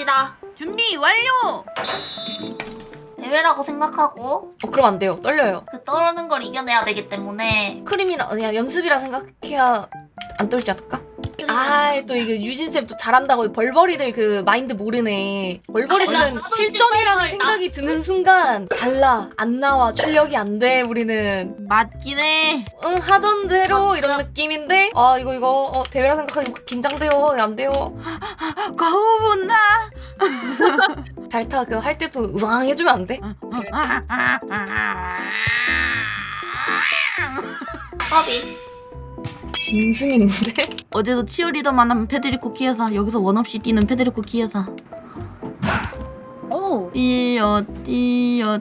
갑시다. 준비 완료. 대회라고 생각하고 어, 그럼 안 돼요. 떨려요. 그 떠오르는 걸 이겨내야 되기 때문에 크림이라 그냥 연습이라 생각해야 안 떨지 않을까? 아, 또 이게 유진 쌤 또 잘한다고 벌벌이들 그 마인드 모르네. 아, 벌벌이들은 나도 실전이라는. 생각이 드는 순간 달라. 안 나와. 출력이 안 돼. 우리는 맞긴 해. 응 하던 대로 이런 느낌인데 아 이거 이거 어, 대회라 생각하기 긴장돼요. 안 돼요. 과호 본다. 달타 그 할 때도 으앙 해주면 안 돼? 밥이 짐승인데? 어제도 치어리더만 한 페데리코 키에사 여기서 원 없이 뛰는 페데리코 키에사. 오 뛰어 뛰어.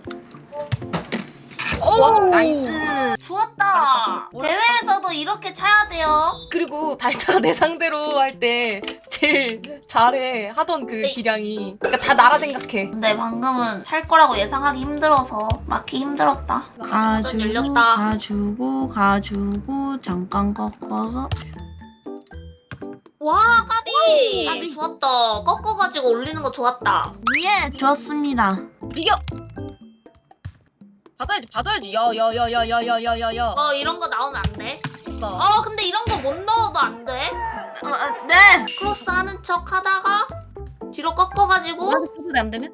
오 나이스. 좋았다. 대회에서도 이렇게 차야 돼요. 그리고 달타가 내 상대로 할 때 제일 잘해 하던 그 네. 기량이 그러니까 다 나라 생각해 근데 방금은 찰 거라고 예상하기 힘들어서 막기 힘들었다. 가주고 열렸다. 가주고 가주고 잠깐 꺾어서 와 까비. 까비. 좋았다. 꺾어가지고 올리는 거 좋았다. 예 좋습니다. 비겨 받아야지 받아야지 야야야야야야야야야 어 이런 거 나오면 안 돼. 어 근데 이런 거 못 넣어도 안 돼. 어, 어, 네. 크로스 하는 척 하다가 뒤로 꺾어가지고 안 되면?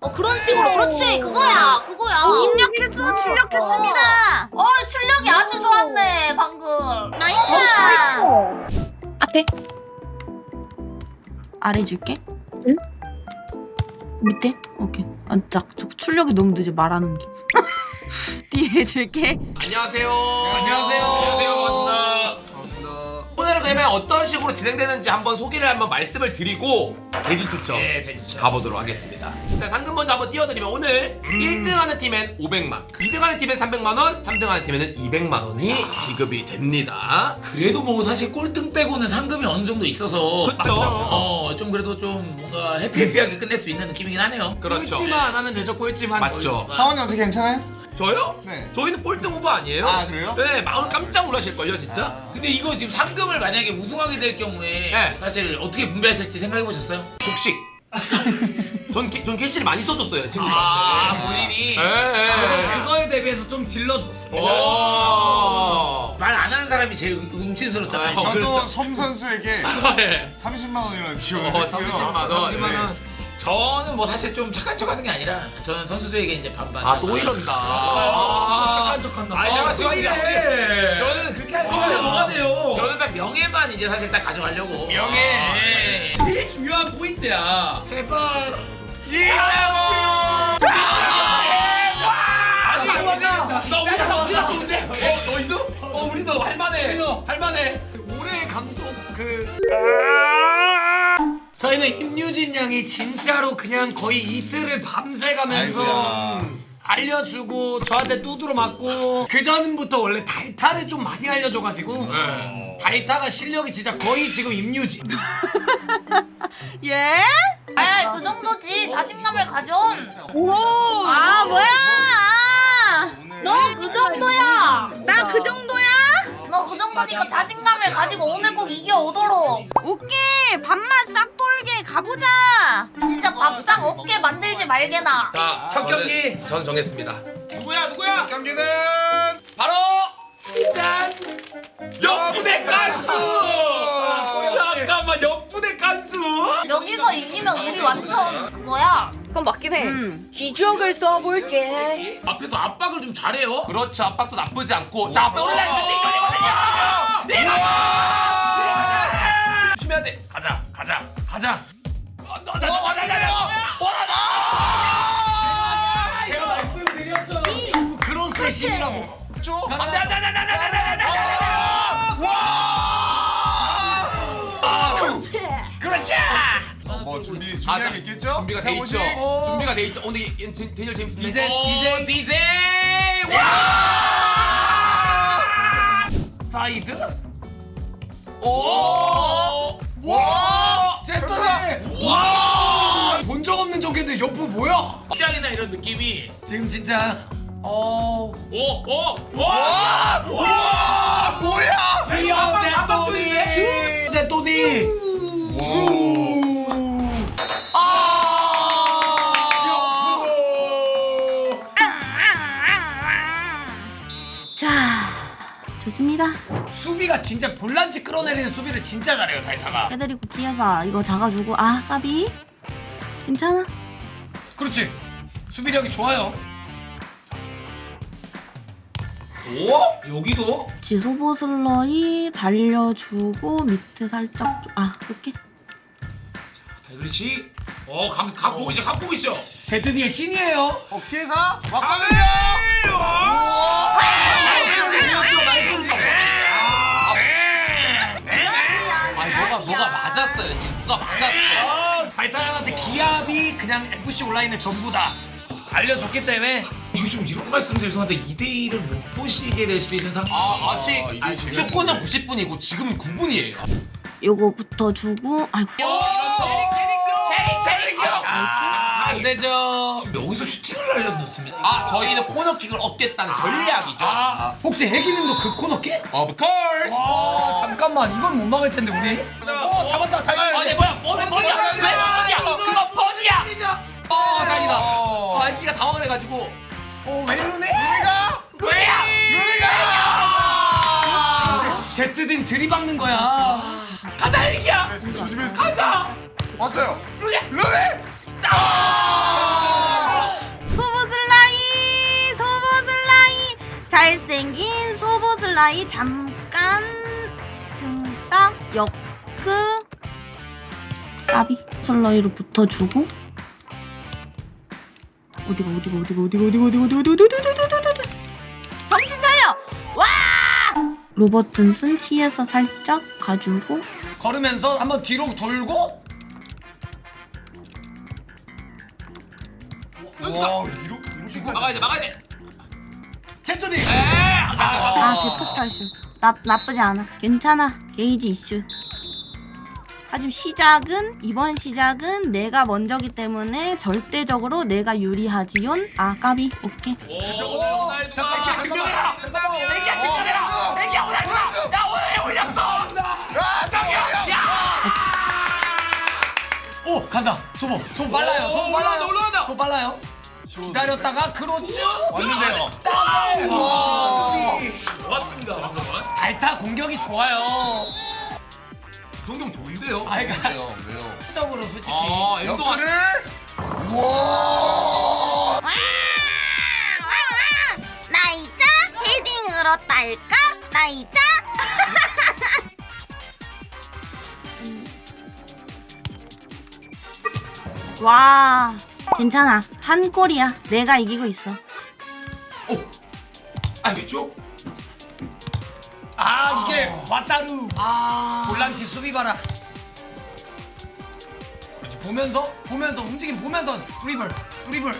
어 그런 식으로 그렇지 그거야 그거야. 입력했어 출력했습니다. 어 출력이 아주 좋았네 방금. 나이스. 앞에 아래 줄게. 응? 밑에? 오케이. 아, 짝 출력이 너무 늦어 말하는 게. 뒤에 줄게. 안녕하세요. 안녕하세요. 안녕하세요. 반갑습니다. 반갑습니다. 오늘은 그러면 어떤 식으로 진행되는지 한번 소개를 한번 말씀을 드리고 돼지 추첨 네, 돼지죠. 가보도록 하겠습니다. 자, 상금 먼저 한번 띄워드리면 오늘 1등하는 팀엔 500만, 2등하는 팀엔 300만 원, 3등하는 팀에는 200만 원이 지급이 됩니다. 그래도 뭐 사실 꼴등 빼고는 상금이 어느 정도 있어서 그쵸. 어, 좀 그래도 좀 뭔가 해피해피하게 끝낼 수 있는 느낌이긴 하네요. 그렇죠. 꼴찌만 하면 되죠 꼴찌만 맞죠. 사원이 어떻게 괜찮아요? 저요? 네. 저희는 꼴등 후보 아니에요? 아, 그래요? 네, 마음 깜짝 놀라실걸요, 진짜? 아. 근데 이거 지금 상금을 만약에 우승하게 될 경우에 네. 사실 어떻게 분배했을지 생각해 보셨어요? 독식. 전, 개- 전 캐시를 많이 써줬어요, 친구들. 아 본인이 예, 저는 예. 그거에 대비해서 좀 질러줬어요 오. 말 안 하는 사람이 제일 응- 응친스럽잖아요. 어, 저도 그렇죠. 섬 선수에게 예. 30만 원이라는 지원을 어, 했고요. 30만 원. 하지만은 저는 뭐 사실 좀 착한 척하는 게 아니라 저는 선수들에게 이제 반반. 아, 또 이런다. 아, 착한 척한다 아, 제가 지금 이래. 저는 그렇게 할 서울에 생각이 뭐가. 돼요 저는 딱 명예만 이제 사실 딱 가져가려고. 명예. 네. 제일 중요한 포인트야. 제발 아니, 감사합니다. 나 우리가 나 우리가 좋은데. 어, 너희도? 어, 우리도 할만해. 우리도. 할만해. 올해의 감독 그 저희는 임유진 양이 진짜로 그냥 거의 이틀을 밤새 가면서 아이고야. 알려주고 저한테 두드러 맞고 그 전부터 원래 달타를 좀 많이 알려줘가지고 달타가 실력이 진짜 거의 지금 임유진 예? 아 그 정도지 자신감을 가져. 아 뭐야? 너 그 정도야. 나 그 정도 그 정도니까 자신감을 가지고 오늘 꼭 이겨 오도록. 오케이 밥맛 싹 돌게 가보자. 진짜 밥상 없게 만들지 말게나. 자, 첫 경기. 전 정했습니다. 누구야 누구야? 경기는 바로 짠! 옆부대 깐수. 아, 잠깐만, 옆부대 깐수. 여기서 이기면 우리 완전 그거야. 그건 맞긴 해 음. 기적을 써볼게 앞에서 압박을 좀 잘해요. 그렇죠. 압박도 나쁘지 않고. 자, 앞에 이거거든요. 내가 조심해야 돼. 가자 가자 가자. 제가 말씀드렸죠 크로스의 신이라고. 쭉 안돼 안돼 안돼 안돼 안돼 안돼 그렇지. 뭐 준비 아, 준비한 자, 게 있겠죠? 준비가 돼 있죠. 어. 준비가 돼 있죠. 오늘 대결 재밌습니다. 이제 오, 이제. 디제이. 사이드 오. 와! 제또니 와. 본 적 없는 적인데 옆으로 뭐야 시장이나 이런 느낌이. 지금 진짜 어 오, 오, 오. 와! 뭐야? 이야 제또니 제또니 좋습니다. 수비가 진짜 볼란치 끌어내리는 수비를 진짜 잘해요 타이타가 해드리고 뒤에서 이거 작아주고 아 까비 괜찮아 그렇지 수비력이 좋아요 오? 여기도? 지소보슬러이 달려주고 밑에 살짝 좀- 아 이렇게 다이글리치. 어, 각, 각 보고 있죠, 각 보고 있죠. 제트디의 신이에요 어 키에사 왔거든요. 보였 누가 맞았어 타이타 형한테 기압이 그냥 FC 온라인의 전부다 알려줬기 때문에. 이거 좀 이런 말씀드려 죄송한데 2대1을 못 보시게 될 수도 있는 상황. 아 아직 이게 아니, 제일 축구는 90분이고 지금 9분이에요. 요거부터 주고 아이고. 아, 안 되죠. 지금 여기서 슈팅을 날려놓습니다. 아 저희는 코너킥을 얻겠다는 전략이죠. 아 혹시 해기님도 그 코너킥? Of course. 와 잠깐만. 이건 못 막을 텐데 우리. 어 잡았다 아니 뭐야? 뭐야 뭐야 왜 뭐야. 그거 뭐야. 어 다행이다. 어. 아 애기가 당황을 해가지고. 어왜 이러네? 왜야? 루리가. 제트딘 들이박는 거야. 가자 애기야! 조심해. 가자! 왔어요. 루리 루리. 슬라이 잠깐 등딱 역크 까비 슬라이로 붙어주고 어디가 어디가 어디가 어디가 어디가 어디가 어디가 어디가 어디가 어디가 어디가 어디가 정신 차려 와 로버튼슨 티에서 살짝 가지고 걸으면서 한번 뒤로 돌고 와 이렇게 이렇게. 막아야 돼 막아야 돼 제트딘 아 대폭탈쇼 나, 나쁘지 않아. 괜찮아. 게이지 이슈. 하지만 시작은 이번 시작은 내가 먼저기 때문에 절대적으로 내가 유리하지요. 아 까비. 오케이. 애기야 증명해라! 애기야 증명해라! 애기야 올렸어! 야왜 올렸어? 오 간다! 소보 소보 빨라요 올라간다, 빨라요. 올라간다. 소보 빨라요 기다렸다가 크로즈 왔는데요. 좋았습니다. 달타 공격이 좋아요. 성경 좋은데요? 아 그러니까 왜요. 왜요? 적으로 솔직히. 아 엔도가 역할을. 와. 나이자 헤딩으로 딸까? 나이자 와 괜찮아 한 골이야. 내가 이기고 있어. 알겠죠? 아 이게 와따루. 볼란치 수비 봐라. 그렇지 보면서 보면서 움직임 보면서 드리블 드리블.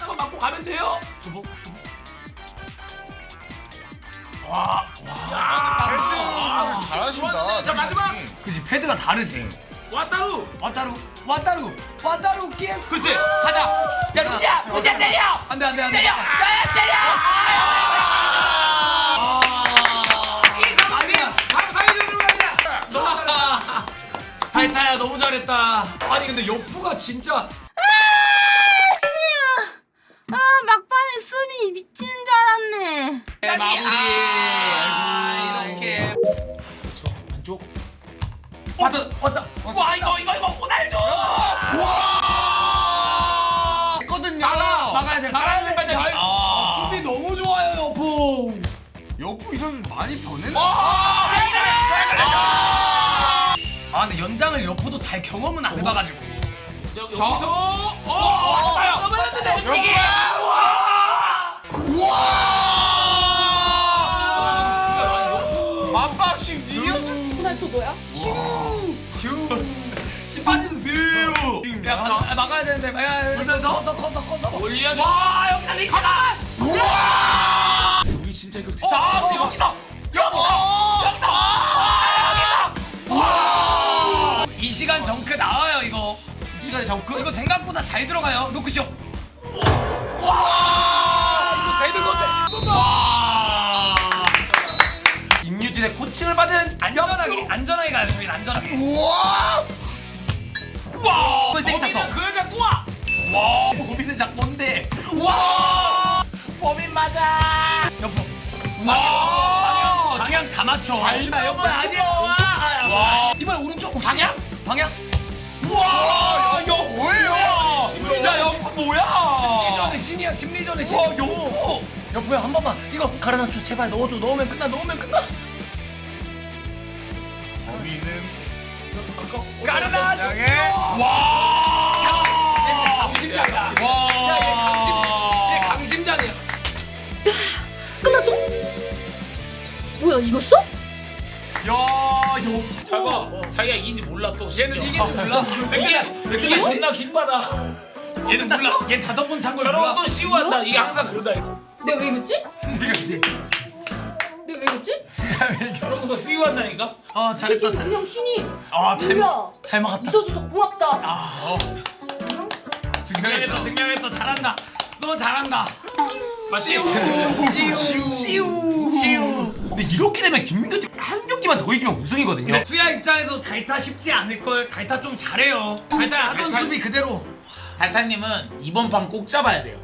한번 맞고 가면 돼요. 소보 소보 아, 잘하신다. 자, 마지막. 그지 패드가 다르지 왔다루. 와따루 와따루 와따루 게임 그렇지 가자. 야 루지야 루지야 때려! 안돼 안돼 안돼. 때려! 야야 때려! 아니야. 3, 4위 전으로 가자. 너무 잘했다. 타이타야 너무 잘했다. 아니 근데 여프가 진짜. 아 막판에 수비 미치는 줄 알았네. 네, 마무리 왔다 왔다. 와 이거 이거 이거 호날두! 와. 했거든요. 막아야 돼 막아야 돼 빨리. 아, 수비 너무 좋아요 여프 여프 이 선수 많이 변했네. 아 근데 연장을 여프도 잘 경험은 안 해봐가지고. 저, 여기서. 어, 왔어요. 넘어졌는데. 만박씩 이어진. 빠진 수유 야 막- 막아야 되는데. 막아야 되는데 커서 커서 커서 올려줘. 와 여기서 리사가 우리 진짜 이거 자 근데 여기서! 여기서! 여기서! 이 시간 정크 나와요 이거. 이 시간에 정크? 이거 생각보다 잘 들어가요. 루크쇼. 와! 이거 되는 건데. 와! 임유진의 코칭을 받은 안전하게 안전하게 가요 저희는 안전하게. 우와. 와 범인은 찼어 그 여자 꼬아. 와 범인은 작건데 여보 와다 맞춰. 씨발 옆에 아니야. 와. 이번 오른쪽 혹시? 방향? 방향? 와, 야, 여 뭐예요? 야, 여프 뭐야? 심리전의 신이야. 심리전의 신. 와, 여보. 여보야 한 번만 이거 가르나줘 제발 넣어줘. 넣으면 끝나. 넣으면 끝나. 범인은 가르나. 양해. 와. 강심장이다. 와. 야, 얘 강심. 얘 강심장이야. 끝났어? 뭐야 이겼어? 야, 여. 저거 자기가 이긴지 몰라 또. 얘는 이긴지 몰라. 이게 이게 존나 긴바다. 얘는 몰라. 얘 다섯 번찬걸 저런 몰라. 것도 시우한다. 이게 항상 그러다. 이거. 내가 왜 이겼지? 왜 저런 것도 시우한다니까. 어 잘했다 잘. 그냥 신이 아, 잘, 뭐야? 잘 막았다. 믿어줘서 고맙다. 아, 증명했어, 증명했어. 잘한다. 너 잘한다. 맞지? 시우, 시우, 시우. 근데 이렇게 되면 김민규 팀한 경기만 더 이기면 우승이거든요. 근데 수야 입장에서 달타 쉽지 않을 걸. 달타 좀 잘해요. 달타 하던 달타- 수비 그대로. 달타님은 이번 판 꼭 잡아야 돼요.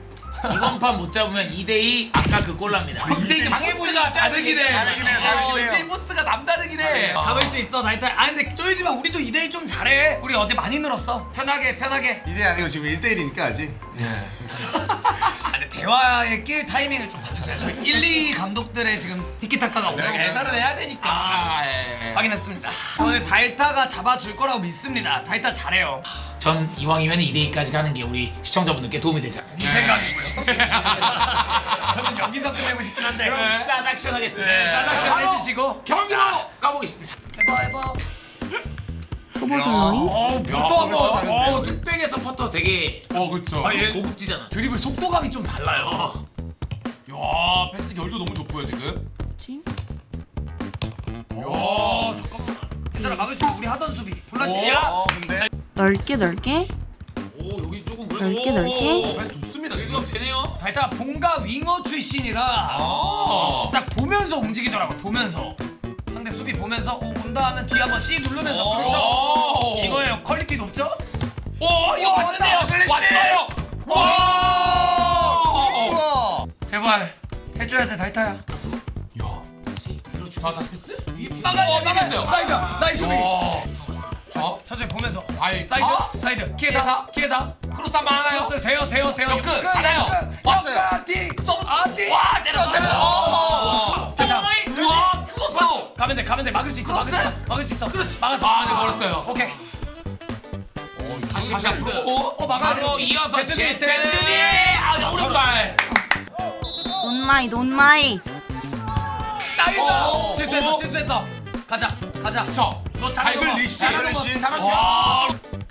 이번 판 못 잡으면 2대2 아까 그 꼴납니다. 이게 방해보시가 다르긴 해. 다르긴 해, 다르긴 어, 해요. 이게 보스가 남다르긴 해. 잡을 수 있어, 달타. 아 근데 쫄지 마. 우리도 2대2 좀 잘해. 우리 어제 많이 늘었어. 편하게, 편하게. 이대 아니고 지금 1대1이니까 아직. 아, 근데 대화에 낄 타이밍을 좀 봐주세요. 저희 1, 2 감독들의 지금 티키타카가 오고 예사를 해야 되니까. 아, 예. 확인했습니다. 오늘 달타가 잡아줄 거라고 믿습니다. 달타 잘해요. 전 이왕이면 2대2까지 가는 게 우리 시청자분들께 도움이 되지 않을까. 네 생각이고요. 저는 여기서 끝내고 싶긴 한데. 그럼 싹 액션 하겠습니다. 네, 싸닥션 해주시고. 경기로 가보겠습니다. 해봐, 해봐. 초보솔로이 어우, 또한 벌써 번. 가는데요? 어우, 뚝백에서 퍼터 되게 어, 그렇죠. 아, 얘 고급지잖아. 드리블 속도감이 좀 달라요. 야, 패스 열도 너무 좋고요, 지금. 야, 잠깐만. 괜찮아, 막을 수 있어. 우리 하던 수비. 볼란치야. 어 근데 넓게 넓게 오 여기 조금 넓게, 오, 넓게. 패스 좋습니다, 이거 지금. 되네요. 달타 본가 윙어 출신이라 아. 딱 보면서 움직이더라고. 보면서. 상대 수비 보면서 오, 온다 하면 뒤에 한번 C 누르면서 그렇죠. 오. 이거예요. 퀄리티 높죠? 오, 이거 왔는데요. 왔어요. 와! 좋아. 제발 해줘야 돼 달타야. 그렇죠. 다 다시 패스? 막아야 돼, 막아야 돼. 나이스, 나이스 수비. 와. 자, 천천히 보면서 발. 사이드, 아? 사이드, 기회사, 기회사. 크로스 한번 하나요? 돼요, 돼요, 돼요. 역끝, 가나요? 왔어요. 아디, 아디. 와, 때려, 때려. 어. 괜찮아. 우와, 크로스. 가면 돼, 가면 돼. 막을 수 있어, 막을 수 있어, 막을 수 있어. 그렇지. 막았어. 아, 네, 멀었어요. 오케이. 다시 다시 패스. 앞으로. 어, 막아야 돼. 바로 이어서 제트니, 제트니. 아, 오른발. 논마이 논마이 나이스. 어, 실수했어, 어. 실수했어. 가자, 가자. 저. 너 잘하는 거, 리시, 잘하는 거, 리시. 잘하는 거. 와.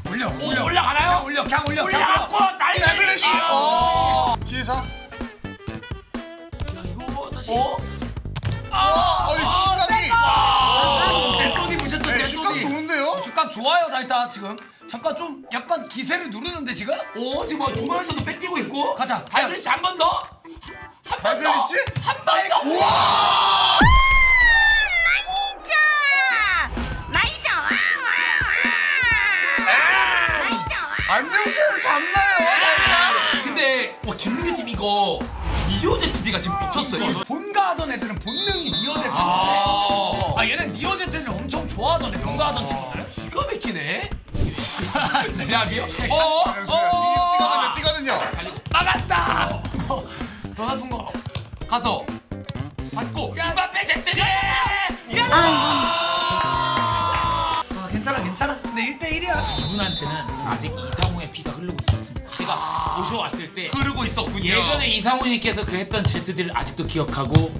올려, 오, 올려. 올라가나요? 그냥 올려, 그냥 올려, 그냥 올려. 올라갔고, 나이스. 달글리시. 어. 기회사. 이거 다시. 어? 아, 어이 식감이. 아, 젤돈이 보셨죠, 네. 식감 좋은데요? 축각 좋아요, 달타 지금. 잠깐 좀 약간 기세를 누르는데 지금? 오, 지금 뭐 중앙에서도 뺏기고 있고. 가자. 발글리시 한번 더. 한번 더. 한번 더. 우와. 나이자 안녕세를 잡나요? 근데 와 김민규 팀 이거 이오제트디가 지금 미쳤어요. 하던 친구들은. 기가 막히네. 제압이요? 어? 띠거든요, 띠거든요. 막았다. 어, 더 나쁜 거. 가서 받고 음바페 제트리. 아아 괜찮아 괜찮아. 근데 1대 1이야. 이분한테는 아직 이상호의 피가 흐르고 있었습니다. 제가 모셔왔을 때 흐르고 있었군요. 예전에 이상호님께서 그 했던 제트들을 아직도 기억하고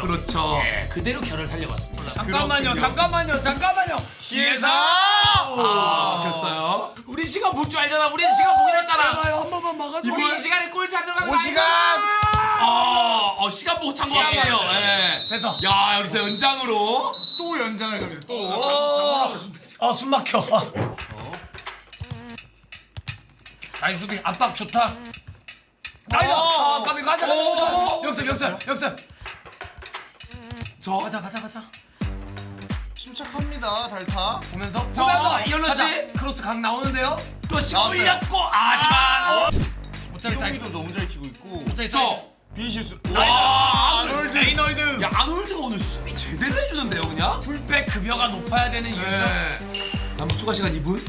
있더라고요. 그렇죠. 예, 그대로 결을 살려봤습니다. 잠깐만요 잠깐만요 잠깐만요. 기회사. 아, 됐어요. 우리 시간 볼 줄 알잖아. 우리 시간 보긴 했잖아. 제발요 한 번만 막아줘. 우리 이 시간에 꼴찌 안 들어가는 오 시간. 아, 어, 시간 보고 참고하네요. 시간 예. 됐어. 야, 여기서 연장으로. 또 연장을 갑니다. 또. 어, 아, 숨 막혀. 나이스 수비 압박 좋다. 나이스. 아, 까비 가자. 어. 역습 역습 역습. 저 가자 가자 가자. 침착합니다, 달타. 보면서 자, 보면서 이현로 가자. 씨. 크로스 각 나오는데요. 러시 나왔어요. 올렸고 하지만 어? 사이드. 이동이도 너무 잘 키고 있고. 저 사이드. 빈실수. 와, 와, 아놀드. 레이널드 야 아놀드가 오늘 수비 제대로 해주는데요 그냥? 풀백 급여가 높아야 되는 이유죠 네. 남은 추가 시간 2분.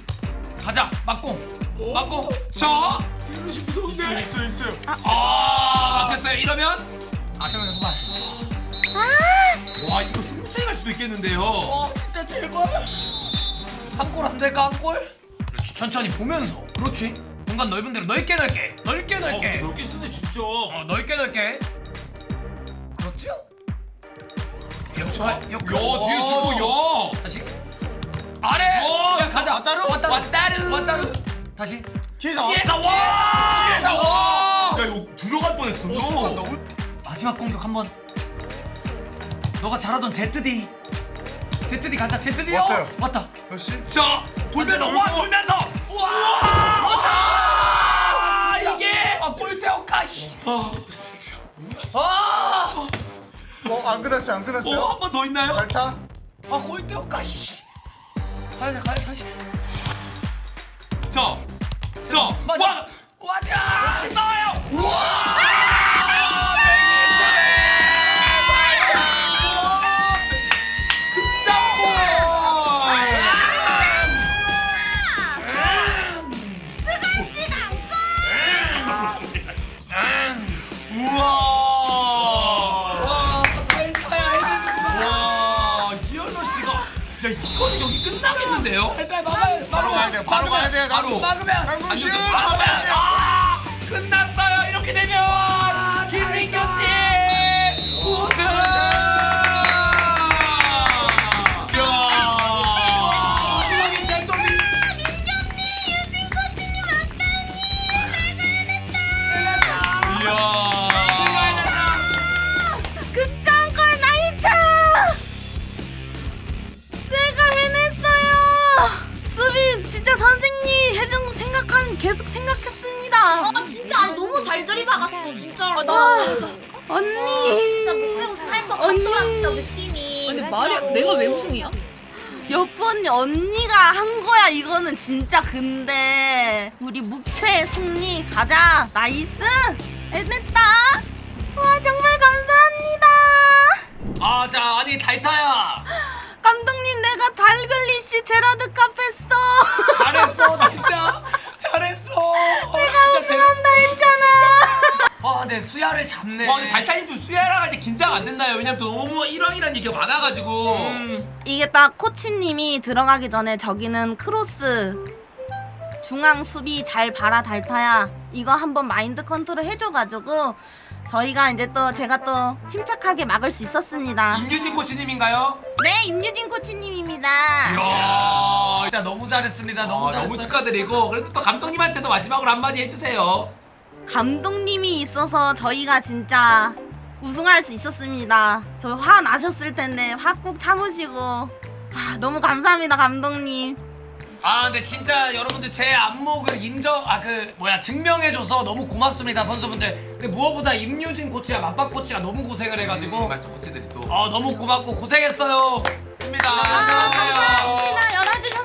가자 막공 막공 자, 이런 식 무서운데. 있어요, 있어요. 아, 막혔어요. 이러면 아 그러면 그만 와 이거 승차이 갈 수도 있겠는데요. 어 진짜 제발 한 골 안 될까 한 골? 그렇지 천천히 보면서 그렇지 공간 넓은 대로 넓게 넓게 넓게 넓게 넓게 쓰네 진짜. 어 넓게 넓게 그렇죠? 역할 야 역할 뒤에 주고 야. 다시 아래 와, 야 가자 왔다루? 왔다루 왔다루. 왔다루 다시 기사. 예사 와. 예사. 와. 야 이거 들어갈 뻔했어. 슈퍼가 너무. 마지막 공격 한번 너가 잘하던 ZD ZD 가자 ZD 어 왔어요. 왔다 역시. 자 돌면서 와 돌면서 와아 이게 아 골대어까 씨. 아, 어, 안 끝났어요, 안 끝났어요. 어 한 번 더 있나요? 발타. 아 골대어까 씨. 가야 돼, 가야 돼, 다시. 자, 자, 맞아. 와, 와자. 싸요. 우와. 이거는 여기 끝나겠는데요? 막아야 바로 가야 돼요, 바로 가야 돼요, 바로. 막으면 안녕하세요. 바로 가야 돼요. 아, 끝났어요. 이렇게 되면 계속 생각했습니다. 어 진짜 아니 너무 잘 들이박았어 진짜로. 아, 나- 와, 언니! 진짜 못 배우고 살것 언니. 같더라 진짜 느낌이. 진짜로. 말이 내가 왜 우승이야? 여쁜 언니가 한 거야, 이거는 진짜. 근데, 우리 무패 승리 가자. 나이스! 해냈다! 와, 정말 감사합니다! 아, 자, 아니 달타야. 감독님, 내가 달글리시 제라드 카페 써! 잘했어, 진짜. 잘했어. 내가 진짜 우승한다 했잖아! 아, 네 수야를 잡네. 와, 근데 달타님 좀 수야랑 할 때 긴장 안 됐나요? 왜냐면 또 너무 이랑이란 얘기가 많아가지고. 음. 이게 딱 코치님이 들어가기 전에 저기는 크로스 중앙 수비 잘 봐라 달타야 이거 한번 마인드 컨트롤 해줘가지고 저희가 이제 또 제가 또 침착하게 막을 수 있었습니다. 임유진 코치님인가요? 네 임유진 코치님입니다. 야, 진짜 너무 잘했습니다. 너무 어, 잘했어. 너무 축하드리고 그래도 또 감독님한테도 마지막으로 한마디 해주세요. 감독님이 있어서 저희가 진짜 우승할 수 있었습니다. 저 화 나셨을 텐데 화 꾹 참으시고 아, 너무 감사합니다 감독님. 아, 근데 진짜 여러분들 제 안목을 인정, 아 그 뭐야 증명해줘서 너무 고맙습니다 선수분들. 근데 무엇보다 임유진 코치와 맞박 코치가 너무 고생을 해가지고 맞죠 코치들이 또. 어 너무 고맙고 고생했어요. 입니다. 아, 감사합니다. 열어주셔서